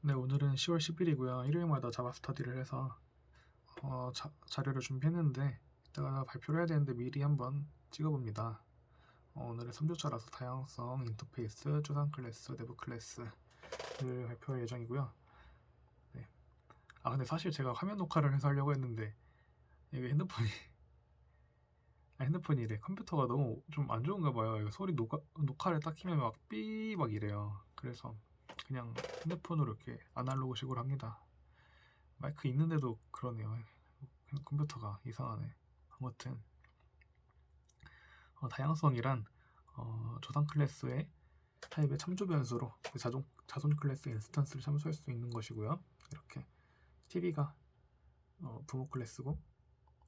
네, 오늘은 10월 10일이고요. 일요일마다 자바 스터디를 해서 어, 자, 자료를 준비했는데 이따가 발표를 해야 되는데 미리 한번 찍어봅니다. 어, 오늘은 3주차라서 다양성, 인터페이스, 초상 클래스, 내부 클래스를 발표할 예정이고요. 네. 아 근데 사실 제가 화면 녹화를 해서 하려고 했는데 이게 핸드폰이 아, 핸드폰이 이래 컴퓨터가 너무 좀 안 좋은가 봐요. 이거 소리 녹화, 녹화를 딱 키면 막 삐 막 이래요. 그래서 그냥 핸드폰으로 이렇게 아날로그식으로 합니다. 마이크 있는데도 그러네요. 컴퓨터가 이상하네. 아무튼 어, 다양성이란 어, 조상 클래스의 타입의 참조 변수로 그 자존, 자손 클래스 인스턴스를 참수할 수 있는 것이고요. 이렇게 TV가 어, 부모 클래스고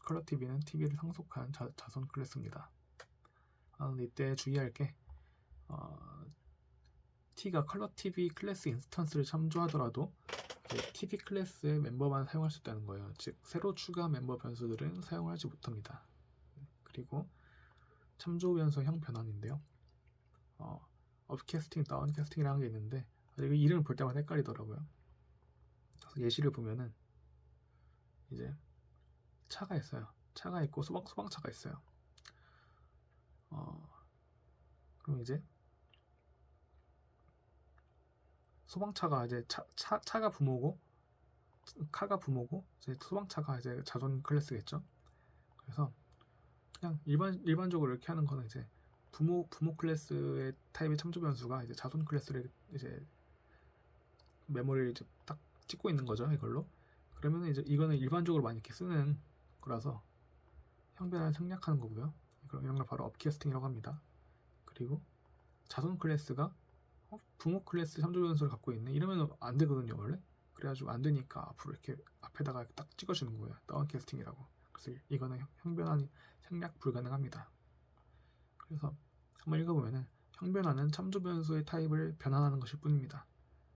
컬러 TV는 TV를 상속한 자, 자손 클래스입니다. 아, 근데 이때 주의할 게 어, T가 컬러 TV 클래스 인스턴스를 참조하더라도 TV 클래스의 멤버만 사용할 수 있다는 거예요. 즉 새로 추가 멤버 변수들은 사용하지 못합니다. 그리고 참조 변수 형 변환인데요. 어, 업캐스팅, 다운캐스팅이라는 게 있는데 이름을 볼 때마다 헷갈리더라고요. 그래서 예시를 보면은 이제 차가 있어요. 차가 있고 소방 소방차가 있어요. 어, 그럼 이제 소방차가 이제 차, 차 차가 부모고 카가 부모고 이제 소방차가 이제 자손 클래스겠죠. 그래서 그냥 일반 일반적으로 이렇게 하는 거는 이제 부모 부모 클래스의 타입의 참조 변수가 이제 자손 클래스를 이제 메모리를 이제 딱 찍고 있는 거죠 이걸로. 그러면 이제 이거는 일반적으로 많이 이렇게 쓰는 거라서 형변을 생략하는 거고요. 그럼 이런 걸 바로 업캐스팅이라고 합니다. 그리고 자손 클래스가 어, 부모 클래스 참조 변수를 갖고 있네? 이러면 안 되거든요 원래? 그래가지고 안 되니까 앞으로 이렇게 앞에다가 딱 찍어주는 거예요 다운 캐스팅이라고. 그래서 이거는 형변환이 생략 불가능합니다. 그래서 한번 읽어보면은 형변환은 참조 변수의 타입을 변환하는 것일 뿐입니다.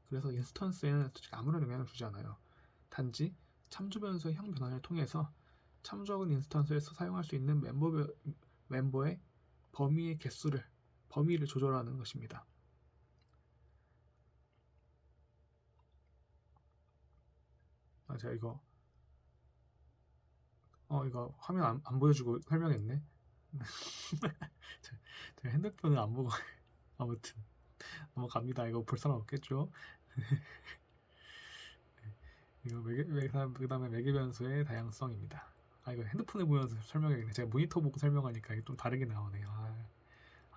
그래서 인스턴스에는 아무런 영향을 주지 않아요. 단지 참조 변수의 형 변환을 통해서 참조한 인스턴스에서 사용할 수 있는 멤버 멤버의 범위의 개수를 범위를 조절하는 것입니다. 아, 제가 이거 어 이거 화면 안, 안 보여주고 설명했네. 제- 제가 핸드폰을 안 보고 아무튼 넘어갑니다. 이거 볼 사람 없겠죠? 이거 매개, 매, 그다음에 매개 변수의 다양성입니다. 아 이거 핸드폰에 보면서 설명해야겠네. 제가 모니터 보고 설명하니까 이게 좀 다르게 나오네요. 아,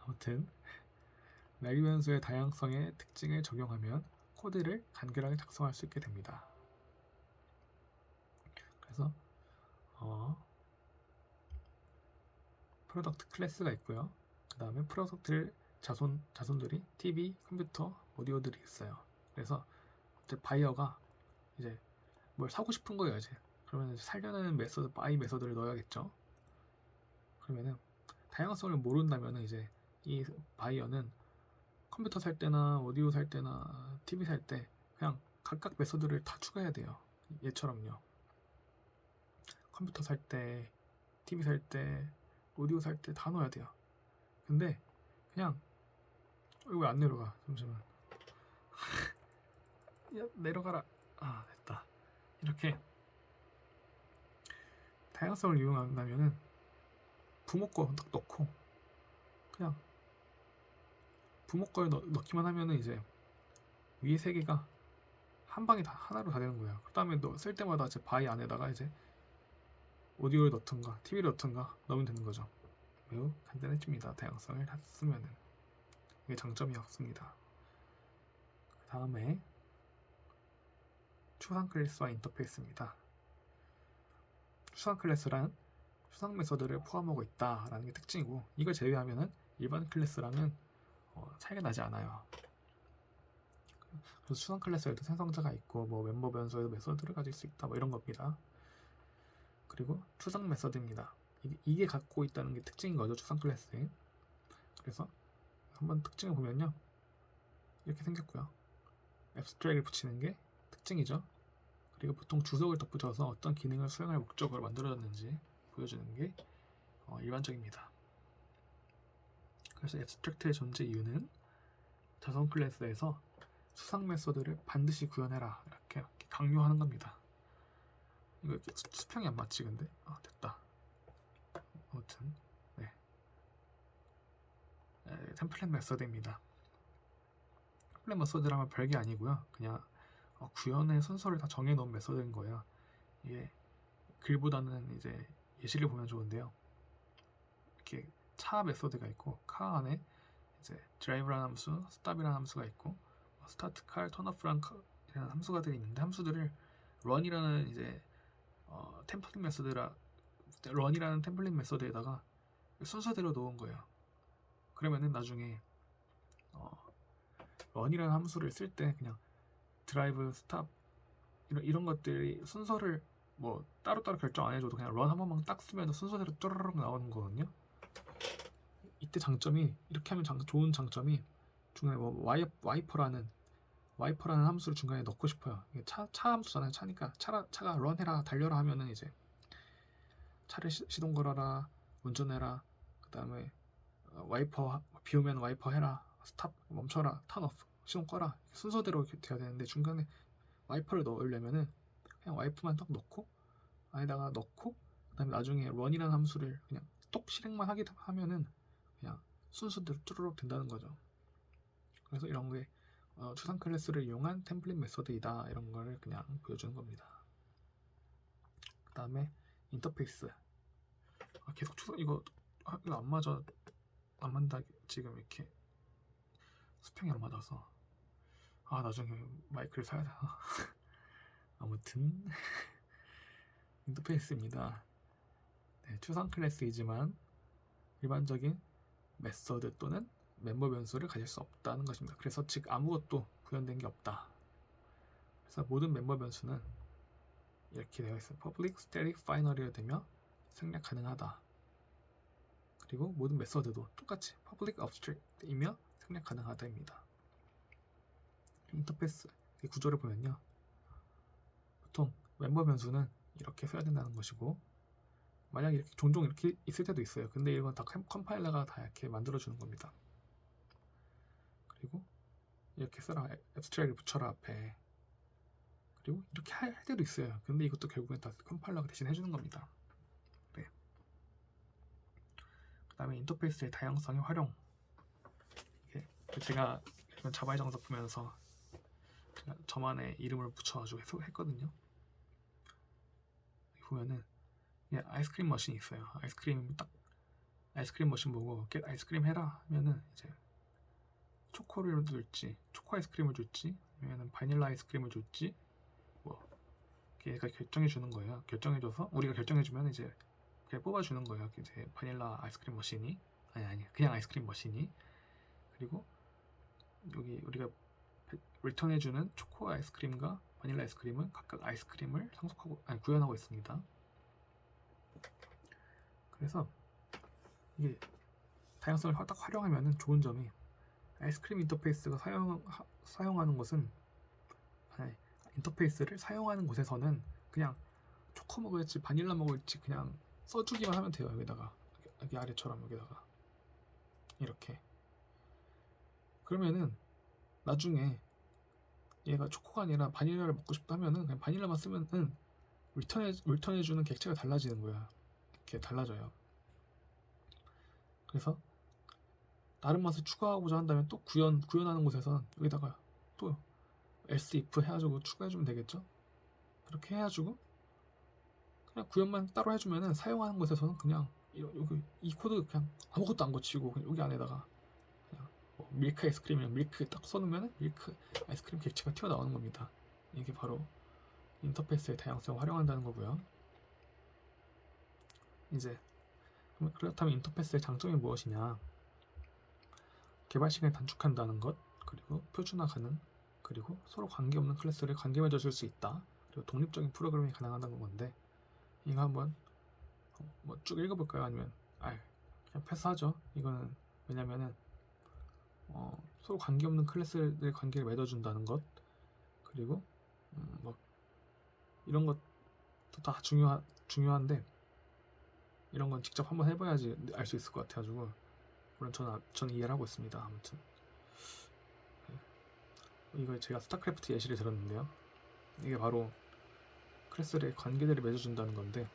아무튼 매개 변수의 다양성의 특징을 적용하면 코드를 간결하게 작성할 수 있게 됩니다. 그래서 어, 프로덕트 클래스가 있고요. 그 다음에 프로덕트 자손 자손들이 TV, 컴퓨터, 오디오들이 있어요. 그래서 이제 바이어가 이제 뭘 사고 싶은 거예요. 이제 그러면 이제 살려는 메서드 바이 메서드를 넣어야겠죠. 그러면은 다양성을 모른다면은 이제 이 바이어는 컴퓨터 살 때나 오디오 살 때나 TV 살 때 그냥 각각 메서드를 다 추가해야 돼요. 얘처럼요. 컴퓨터 살 때, TV 살 때, 오디오 살 때 다 넣어야 돼요. 근데 그냥 어, 이거 왜 안 내려가? 잠시만. 야 내려가라. 아 됐다. 이렇게 다양성을 이용한다면은 부모 거딱 넣고 그냥 부모 걸 넣, 넣기만 하면은 이제 위에 세 개가 한 방에 다 하나로 다 되는 거예요. 그 다음에 너쓸 때마다 이제 바이 안에다가 이제 오디오를 넣던가 TV를 넣던가 넣으면 되는 거죠. 매우 간단해집니다. 다양성을 다 쓰면은 이게 장점이 없습니다. 그 다음에 추상 클래스와 인터페이스입니다. 추상 클래스란 추상 메서드를 포함하고 있다라는 게 특징이고 이걸 제외하면은 일반 클래스랑은 어, 차이가 나지 않아요. 그래서 추상 클래스에도 생성자가 있고 뭐 멤버 변수에도 메서드를 가질 수 있다 뭐 이런 겁니다. 그리고 추상 메서드입니다. 이게, 이게 갖고 있다는 게 특징인 거죠 추상 클래스에. 그래서 한번 특징을 보면요 이렇게 생겼고요. 앱스트랙을 붙이는 게 특징이죠. 그리고 보통 주석을 덧붙여서 어떤 기능을 수행할 목적으로 만들어졌는지 보여주는 게 어, 일반적입니다. 그래서 앱스트랙트의 존재 이유는 자선 클래스에서 수상 메소드를 반드시 구현해라 이렇게 강요하는 겁니다. 이거 수평이 안 맞지 근데? 아 됐다. 아무튼 네. 에, 템플릿 메소드입니다. 템플릿 메소드라면 별게 아니고요. 그냥 어, 구현의 순서를 다 정해놓은 메소드인 거예요. 이게 글보다는 이제 예시를 보면 좋은데요. 이렇게 차 메소드가 있고 카 안에 이제 드라이브라는 함수, 스탑이라는 함수가 있고 스타트 칼, 턴오프라는 이라는 함수가 들이 있는데 함수들을 런이라는 이제 어, 템플릿 메소드라 런이라는 템플릿 메소드에다가 순서대로 놓은 거예요. 그러면은 나중에 어, 런이라는 함수를 쓸 때 그냥 드라이브, 스탑 이런 이런 것들이 순서를 뭐 따로따로 결정 안 해줘도 그냥 런 한 번만 딱 쓰면 순서대로 쪼르륵 나오는 거거든요. 이때 장점이 이렇게 하면 장, 좋은 장점이 중간에 뭐 와이, 와이퍼라는 와이퍼라는 함수를 중간에 넣고 싶어요. 차, 차 함수잖아요. 차니까 차라, 차가 런해라 달려라 하면은 이제 차를 시, 시동 걸어라 운전해라 그 다음에 와이퍼 비 오면 와이퍼 해라 스탑 멈춰라 턴오프 시동 꺼라 순서대로 이렇게 돼야 되는데 중간에 와이퍼를 넣으려면은 그냥 와이프만 딱 넣고 안에다가 넣고 그다음에 나중에 런이라는 함수를 그냥 똑 실행만 하게 하면은 그냥 순서대로 쭈르륵 된다는 거죠. 그래서 이런 게 어, 추상 클래스를 이용한 템플릿 메소드이다. 이런 거를 그냥 보여주는 겁니다. 그 다음에 인터페이스. 아, 계속 추상 이거 아, 이거 안 맞아 안 맞다. 지금 이렇게 수평이 안 맞아서. 아 나중에 마이크를 사야 되나? 아무튼 인터페이스입니다. 네, 추상 클래스이지만 일반적인 메서드 또는 멤버 변수를 가질 수 없다는 것입니다. 그래서 즉 아무것도 구현된 게 없다. 그래서 모든 멤버 변수는 이렇게 되어 있어요. public, static, final이 되며 생략 가능하다. 그리고 모든 메서드도 똑같이 public, abstract이며 생략 가능하다입니다. 인터페이스 이 구조를 보면요. 보통 멤버 변수는 이렇게 써야 된다는 것이고 만약 이렇게 종종 이렇게 있을 때도 있어요. 근데 이건 다 컴- 컴파일러가 다 이렇게 만들어 주는 겁니다. 그리고 이렇게 써라 앱스트랙을 붙여라 앞에 그리고 이렇게 할, 할 때도 있어요. 근데 이것도 결국엔 다 컴파일러가 대신 해주는 겁니다. 네. 그 다음에 인터페이스의 다양성의 활용 이게 제가 자바의 정석 보면서 저만의 이름을 붙여가지고 했거든요. 보면은 예, 아이스크림 머신이 있어요. 아이스크림 딱 아이스크림 머신 보고 get 아이스크림 해라 하면은 이제 초코를 줄지 초코 아이스크림을 줄지 아니면 바닐라 아이스크림을 줄지 뭐 얘가 결정해 주는 거예요. 결정해 줘서 우리가 결정해 주면 이제 그냥 뽑아 주는 거예요. 이제 바닐라 아이스크림 머신이 아니 아니 그냥 아이스크림 머신이 그리고 여기 우리가 리턴해 주는 초코 아이스크림과 바닐라 아이스크림은 각각 아이스크림을 상속하고 아니 구현하고 있습니다. 그래서 이게 다양성을 딱 활용하면 좋은 점이 아이스크림 인터페이스가 사용, 하, 사용하는 것은 아니, 인터페이스를 사용하는 곳에서는 그냥 초코 먹을지 바닐라 먹을지 그냥 써주기만 하면 돼요 여기다가. 여기 아래처럼 여기다가. 이렇게. 그러면은 나중에 얘가 초코가 아니라 바닐라를 먹고 싶다 하면은 그냥 바닐라만 쓰면은 리턴해 리턴해주는 객체가 달라지는 거야. 이렇게 달라져요. 그래서 다른 맛을 추가하고자 한다면 또 구현 구현하는 곳에선 여기다가 또 else if 해가지고 추가해주면 되겠죠. 그렇게 해가지고 그냥 구현만 따로 해주면은 사용하는 곳에서는 그냥 이- 여기 이 코드 그냥 아무것도 안 고치고 그냥 여기 안에다가 그냥 뭐 밀크 아이스크림이랑 밀크 딱 써놓으면은 밀크 아이스크림 객체가 튀어나오는 겁니다. 이게 바로 인터페이스의 다양성을 활용한다는 거고요. 이제 그렇다면 인터페이스의 장점이 무엇이냐? 개발 시간을 단축한다는 것, 그리고 표준화 가능, 그리고 서로 관계없는 클래스를 관계 맺어 줄 수 있다. 그리고 독립적인 프로그래밍이 가능하다는 건데 이거 한번 뭐 쭉 읽어볼까요? 아니면 아 그냥 패스하죠. 이거는 왜냐면은 어, 서로 관계없는 클래스를 관계를 맺어준다는 것, 그리고 음, 뭐 이런 것도 다 중요하 중요한데 이런 건 직접 한번 해봐야지 알 수 있을 것 같아가지고 물론 저는 아- 저는 이해를 하고 있습니다. 아무튼 네. 이거 제가 스타크래프트 예시를 들었는데요. 이게 바로 클래스의 관계들을 맺어준다는 건데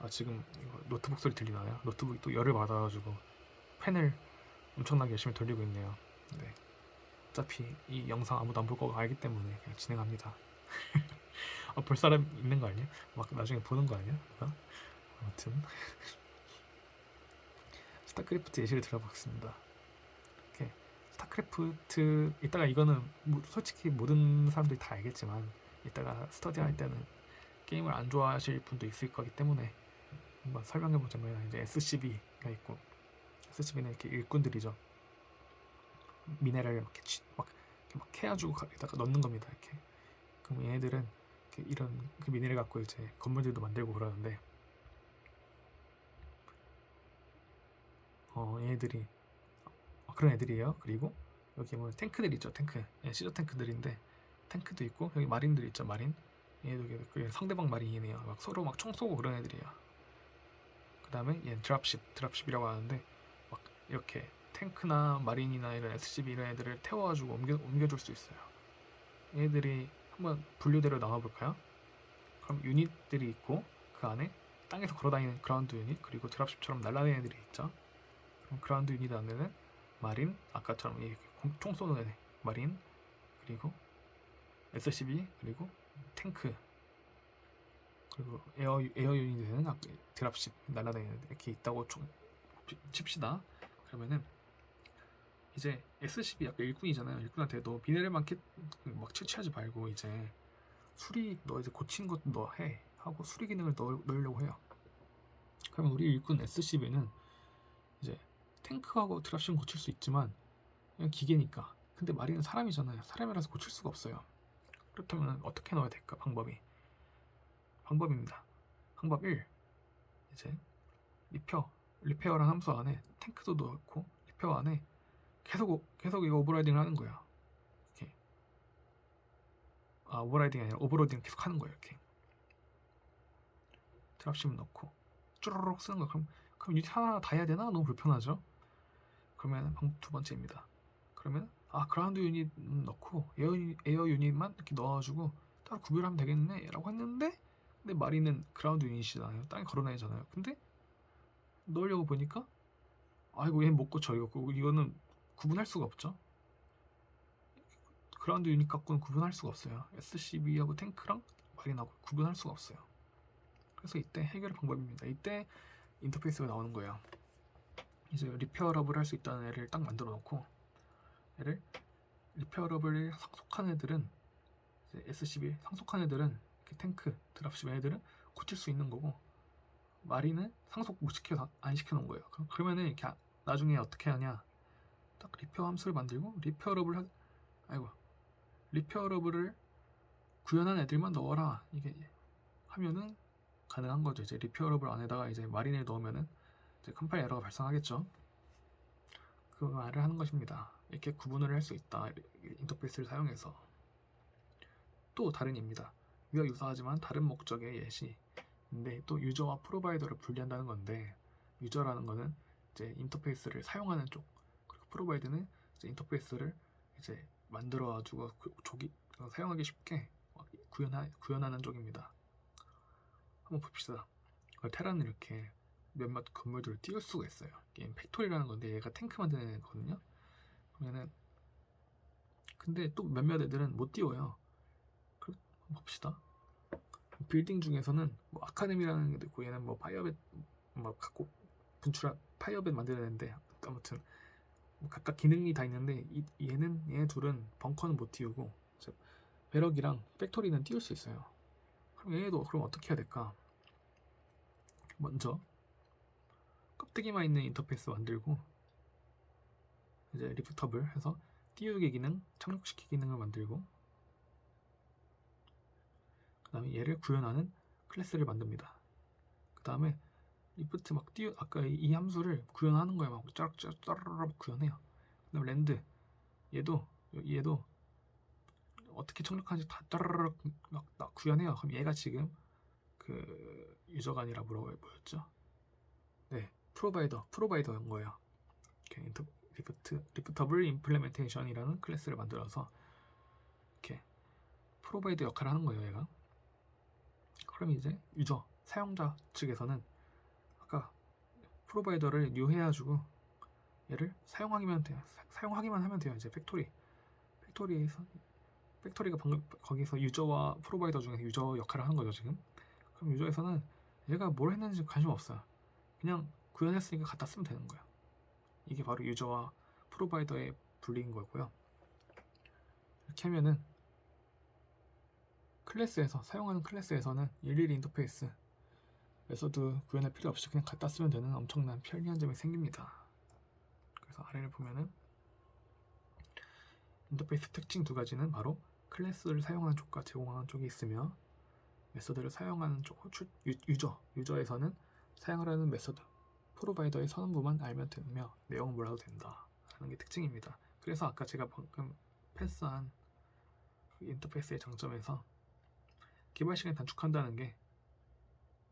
아 지금 이거 노트북 소리 들리나요? 노트북이 또 열을 받아가지고 팬을 엄청나게 열심히 돌리고 있네요. 네. 어차피 이 영상 아무도 안 볼 거 알기 때문에 그냥 진행합니다. 아, 볼 사람 있는 거 아니야? 막 나중에 보는 거 아니야? 어? 아무튼 스타크래프트 예시를 들어보겠습니다. 이렇게 스타크래프트 이따가 이거는 뭐 솔직히 모든 사람들이 다 알겠지만 이따가 스터디 할 때는 게임을 안 좋아하실 분도 있을 거기 때문에 한번 설명해 보자면 이제 SCB가 있고 SCB는 이렇게 일꾼들이죠. 미네랄을 막, 이렇게 치- 막, 이렇게 막 캐가지고 거기다가 넣는 겁니다. 이렇게 그럼 얘네들은 이런 그 미네랄 갖고 이제 건물들도 만들고 그러는데 어 얘네들이 어, 그런 애들이에요. 그리고 여기 뭐 탱크들 있죠. 탱크 예, 시저 탱크들인데 탱크도 있고 여기 마린들 있죠. 마린 얘도 그 상대방 마린이네요. 막 서로 막 총 쏘고 그런 애들이에요. 그 다음에 얘 드랍십 드랍십이라고 하는데 막 이렇게 탱크나 마린이나 이런 SCB 이런 애들을 태워가지고 옮겨 옮겨줄 수 있어요. 얘들이 한번 분류대로 나눠볼까요? 그럼 유닛들이 있고 그 안에 땅에서 걸어다니는 그라운드 유닛 그리고 드랍십처럼 날아다니는 애들이 있죠. 그럼 그라운드 유닛 안에는 마린 아까처럼 총 쏘는 애 마린 그리고 SCB 그리고 탱크 그리고 에어 에어 유닛에는 아까 드랍십 날아다니는 애 이렇게 있다고 총 치- 칩시다. 그러면은 이제 SCB 약간 일꾼이잖아요. 일꾼한테 너 캐, 막 채취하지 말고 이제 수리 너 이제 고친 것도 너 해 하고 수리 기능을 넣, 넣으려고 해요. 그러면 우리 일꾼 SCB는 탱크하고 드랍십은 고칠 수 있지만 기계니까. 근데 마리는 사람이잖아요. 사람이라서 고칠 수가 없어요. 그렇다면 어떻게 넣어야 될까? 방법이 방법입니다. 방법 1 이제 리페어 리페어라는 함수 안에 탱크도 넣고 리페어 안에 계속 오- 계속 이거 오버라이딩을 하는 거야. 이렇게 아 오버라이딩이 아니라 오버로딩 계속 하는 거예요. 이렇게 드랍십 넣고 쭈르륵 쓰는 거 그럼 그럼 유닛 하나 다 해야 되나 너무 불편하죠. 그러면 두 번째입니다. 그러면 아 그라운드 유닛 넣고 에어 에어 유닛만 이렇게 넣어가지고 따로 구별하면 되겠네라고 했는데 근데 마리는 그라운드 유닛이잖아요. 땅에 걸어놔야잖아요. 근데 넣으려고 보니까 아이고 얘못 고쳐 이거 그- 이거는 구분할 수가 없죠. 그라운드 유닛 갖고는 구분할 수가 없어요. SCB하고 탱크랑 마린하고 구분할 수가 없어요. 그래서 이때 해결 방법입니다. 이때 인터페이스가 나오는 거예요. 이제 리페어러블 할 수 있다는 애를 딱 만들어 놓고 애를 리페어러블을 상속한 애들은 이제 SCB 상속한 애들은 탱크 드랍십 애들은 고칠 수 있는 거고 마리는 상속 못 시켜서 안 시켜 놓은 거예요. 그러면은 이렇게 아- 나중에 어떻게 하냐? 딱 리페어 함수를 만들고 리페어러블 하, 아이고 리페어러블을 구현한 애들만 넣어라 이게 하면은 가능한 거죠. 이제 리페어러블 안에다가 이제 마린을 넣으면은 컴파일 에러가 발생하겠죠. 그 말을 하는 것입니다. 이렇게 구분을 할 수 있다. 인터페이스를 사용해서 또 다른 예입니다. 위와 유사하지만 다른 목적의 예시. 근데 또 유저와 프로바이더를 분리한다는 건데 유저라는 거는 이제 인터페이스를 사용하는 쪽 그리고 프로바이더는 이제 인터페이스를 이제 만들어 가지고 그 조기 어, 사용하기 쉽게 구현하, 구현하는 쪽입니다. 한번 봅시다. 어, 테라는 이렇게 몇몇 건물들을 띄울 수가 있어요. 게임 팩토리라는 건데 얘가 탱크 만드는 애거든요. 그러면은 근데 또 몇몇 애들은 못 띄워요. 그 한번 봅시다. 빌딩 중에서는 뭐 아카데미라는 게도 있고 얘는 뭐 파이어벳 뭐 갖고 분출한 파이어벳 애인데 아무튼 뭐 각각 기능이 다 있는데 이, 얘는 얘 둘은 벙커는 못 띄우고 배럭이랑 팩토리는 띄울 수 있어요. 그럼 얘도 그럼 어떻게 해야 될까? 먼저 껍데기만 있는 인터페이스 만들고 이제 리프터블 해서 띄우기 기능, 착륙시키기 기능을 만들고 그 다음에 얘를 구현하는 클래스를 만듭니다. 그 다음에 리프트 막 띄우 아까 이, 이 함수를 구현하는 거예요. 막 짜르짜르 짜르르 구현해요. 그다음에 랜드 얘도 얘도 어떻게 착륙하는지 다 따르르 막, 막 구현해요. 그럼 얘가 지금 그 유저가 아니라 뭐라고 뭐였죠? 네, 프로바이더 프로바이더인 거예요. 이렇게 리프트 리프터블 임플레멘테이션이라는 클래스를 만들어서 프로바이더 역할을 하는 거예요, 얘가. 그럼 이제 유저, 사용자 측에서는 아까 프로바이더를 뉴해가지고 얘를 사용하기만 돼요. 사- 사용하기만 하면 돼요. 이제 팩토리. 팩토리에서 팩토리가 방금 거기서 유저와 프로바이더 중에서 유저 역할을 하는 거죠, 지금. 그럼 유저에서는 얘가 뭘 했는지 관심 없어요. 그냥 구현했으니까 갖다 쓰면 되는 거예요. 이게 바로 유저와 프로바이더의 분리인 거고요. 이렇게 하면은 클래스에서 사용하는 클래스에서는 일일이 인터페이스 메소드 구현할 필요 없이 그냥 갖다 쓰면 되는 엄청난 편리한 점이 생깁니다. 그래서 아래를 보면은 인터페이스 특징 두 가지는 바로 클래스를 사용하는 쪽과 제공하는 쪽이 있으며 메소드를 사용하는 쪽 출- 유- 유저 유저에서는 사용하려는 메소드 프로바이더의 선언부만 알면 되며 내용은 몰라도 된다 하는 게 특징입니다. 그래서 아까 제가 방금 패스한 그 인터페이스의 장점에서 개발 시간 단축한다는 게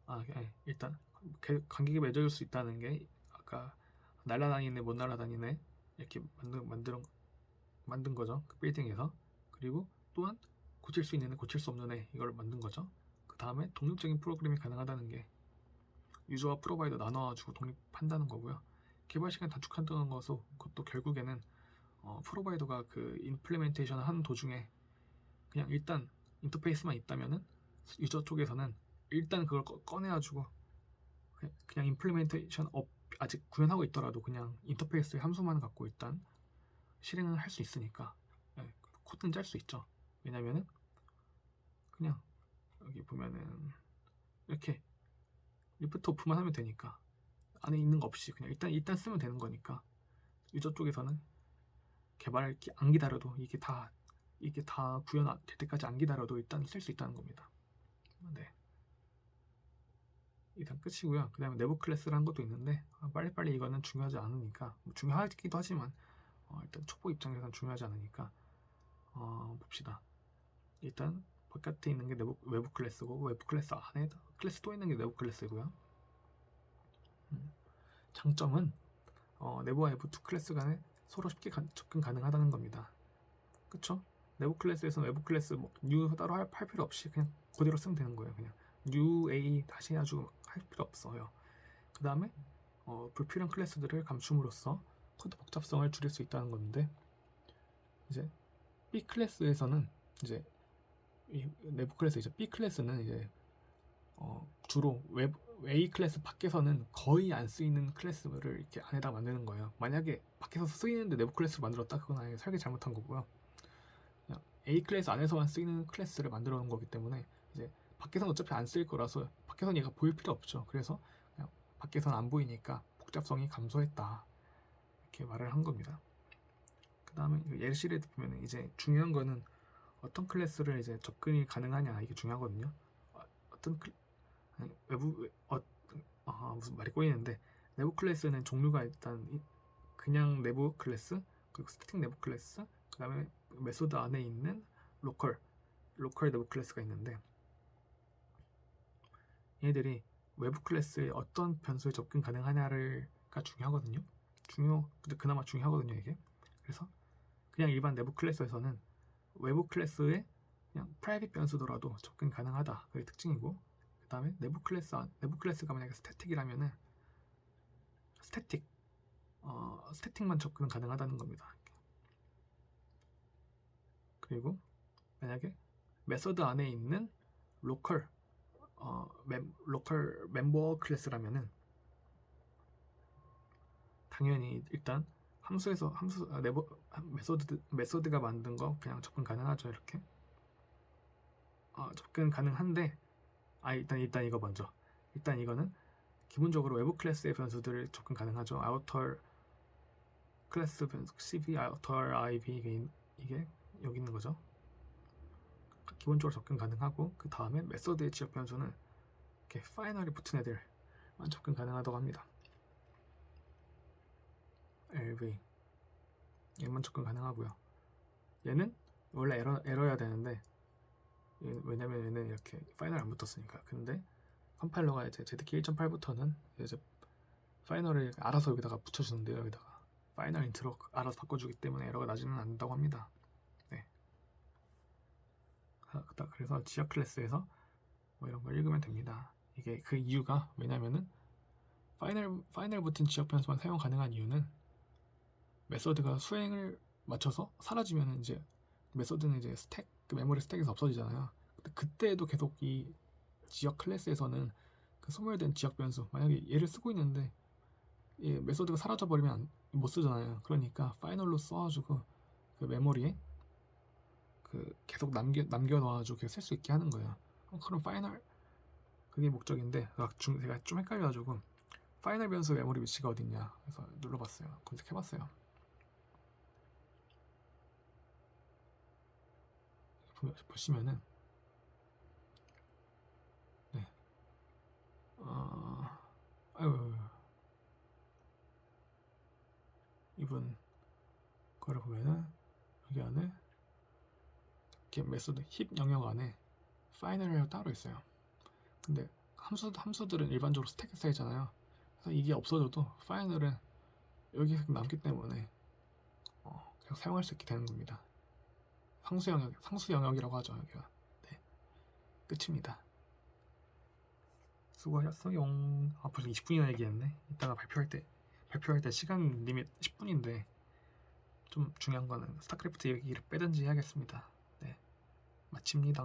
아, 예, 일단 개- 관객이 맺어줄 수 있다는 게 아까 날라다니네 못 날라다니네 이렇게 만든 만든 만든 거죠. 그 빌딩에서. 그리고 또한 고칠 수 있는 애 고칠 수 없는 애 이걸 만든 거죠. 그 다음에 독립적인 프로그램이 가능하다는 게 유저와 프로바이더 나눠가지고 독립한다는 거고요 개발 시간 단축한다는 것도 그것도 결국에는 어, 프로바이더가 그 임플리멘테이션을 하는 도중에 그냥 일단 인터페이스만 있다면은 유저 쪽에서는 일단 그걸 꺼, 꺼내가지고 그냥, 임플리멘테이션 업 아직 구현하고 있더라도 그냥 인터페이스의 함수만 갖고 일단 실행을 할 수 있으니까 예, 코드는 짤 수 있죠. 왜냐면은 그냥 여기 보면은 이렇게 리프트 오프만 하면 되니까 안에 있는 거 없이 그냥 일단 일단 쓰면 되는 거니까 유저 쪽에서는 개발 기- 안 기다려도 이게 다 이게 다 구현 안- 될 때까지 안 기다려도 일단 쓸 수 있다는 겁니다. 네. 일단 끝이고요. 그 다음에 내부 클래스라는 것도 있는데 아, 빨리빨리 이거는 중요하지 않으니까 뭐 중요하기도 하지만 어, 일단 초보 입장에서는 중요하지 않으니까 어, 봅시다. 일단 바깥에 있는 게 내부 외부 클래스고 외부 클래스 안에 클래스 또 있는 게 내부 클래스고요. 음, 장점은 어, 외부 두 클래스 간에 서로 쉽게 가- 접근 가능하다는 겁니다. 그쵸? 내부 클래스에서는 클래스 뭐 new 따로 할, 할 필요 없이 그냥 그대로 쓰면 되는 거예요. 그냥 new a 다시 해가지고 할 필요 없어요. 그 다음에 어, 불필요한 클래스들을 감춤으로써 코드 복잡성을 줄일 수 있다는 건데 이제 B 클래스에서는 이제 이 내부 클래스 이제 B 클래스는 이제 어, 주로 외부 A 클래스 밖에서는 거의 안 쓰이는 클래스를 이렇게 안에다 만드는 거예요. 만약에 밖에서 쓰이는데 내부 클래스를 만들었다 그건 아예 설계 잘못한 거고요. 그냥 A 클래스 안에서만 쓰이는 클래스를 만들어 놓은 거기 때문에 이제 밖에서는 어차피 안 쓰일 거라서 밖에서는 얘가 보일 필요 없죠. 그래서 그냥 밖에서는 안 보이니까 복잡성이 감소했다 이렇게 말을 한 겁니다. 그 다음에 예시를 보면 이제 중요한 거는 어떤 클래스를 이제 접근이 가능하냐 이게 중요하거든요. 어, 어떤 클 외부 어, 아, 무슨 말이 꼬이는데 내부 클래스는 종류가 일단 이- 그냥 내부 클래스 그리고 스태틱 내부 클래스 그 다음에 메소드 안에 있는 로컬 로컬 내부 클래스가 있는데 얘들이 외부 클래스에 어떤 변수에 접근 가능하냐를가 중요하거든요. 중요 근데 그나마 중요하거든요 이게. 그래서 그냥 일반 내부 클래스에서는 외부 클래스에 그냥 프라이빗 변수더라도 접근 가능하다 그게 특징이고 그 다음에 내부 클래스 안- 내부 클래스가 만약에 스태틱이라면은 스태틱 어 스태틱만 접근 가능하다는 겁니다. 그리고 만약에 메서드 안에 있는 로컬 어 멤, 로컬 멤버 클래스라면은 당연히 일단 함수에서 함수 아, 네버 메소드 메소드가 만든 거 그냥 접근 가능하죠 이렇게 어, 접근 가능한데 아 일단 일단 이거 먼저. 일단 이거는 기본적으로 외부 클래스의 변수들을 접근 가능하죠. 아우터 클래스 변수 cv 아우터 iv 이게, 이게 여기 있는 거죠. 기본적으로 접근 가능하고 그 다음에 메소드의 지역 변수는 이렇게 파이널이 붙은 애들만 접근 가능하다고 합니다. LV 얘만 접근 가능하고요. 얘는 원래 에러 에러야 되는데 얘- 왜냐면 얘는 이렇게 파이널 안 붙었으니까. 근데 컴파일러가 이제 ZK 1.8부터는 이제 파이널을 알아서 여기다가 붙여주는데요. 여기다가 파이널 인트로 알아서 바꿔주기 때문에 에러가 나지는 않는다고 합니다. 네. 아, 그래서 지역 클래스에서 뭐 이런 걸 읽으면 됩니다. 이게 그 이유가 왜냐면은 파이널 파이널 붙은 지역 변수만 사용 가능한 이유는 메서드가 수행을 맞춰서 사라지면 이제 메서드는 이제 스택 그 메모리 스택에서 없어지잖아요. 그때도 계속 이 지역 클래스에서는 그 소멸된 지역 변수 만약에 얘를 쓰고 있는데 이 메서드가 사라져 버리면 안- 못 쓰잖아요. 그러니까 파이널로 써가지고 그 메모리에 그 계속 남겨 남겨 놔가지고 계속 쓸 수 있게 하는 거예요. 어, 그럼 파이널 그게 목적인데 아, 중- 제가 좀 헷갈려가지고 파이널 변수 메모리 위치가 어딨냐 그래서 눌러봤어요. 검색해봤어요. 보- 보시면은 네. 어, 아유 이분 거를 보면은 여기 안에 이렇게 메소드 힙 영역 안에 파이널이라고 따로 있어요. 근데 함수 함수들은 일반적으로 스택에 쌓이잖아요. 그래서 이게 없어져도 파이널은 여기 계속 남기 때문에 어, 계속 사용할 수 있게 되는 겁니다. 상수 영역, 상수 영역이라고 하죠 여기가. 네, 끝입니다. 수고하셨어요. 아 벌써 20분이나 얘기했네. 이따가 발표할 때 발표할 때 시간 리밋 10분인데 좀 중요한 거는 스타크래프트 얘기를 빼든지 해야겠습니다. 네, 마칩니다.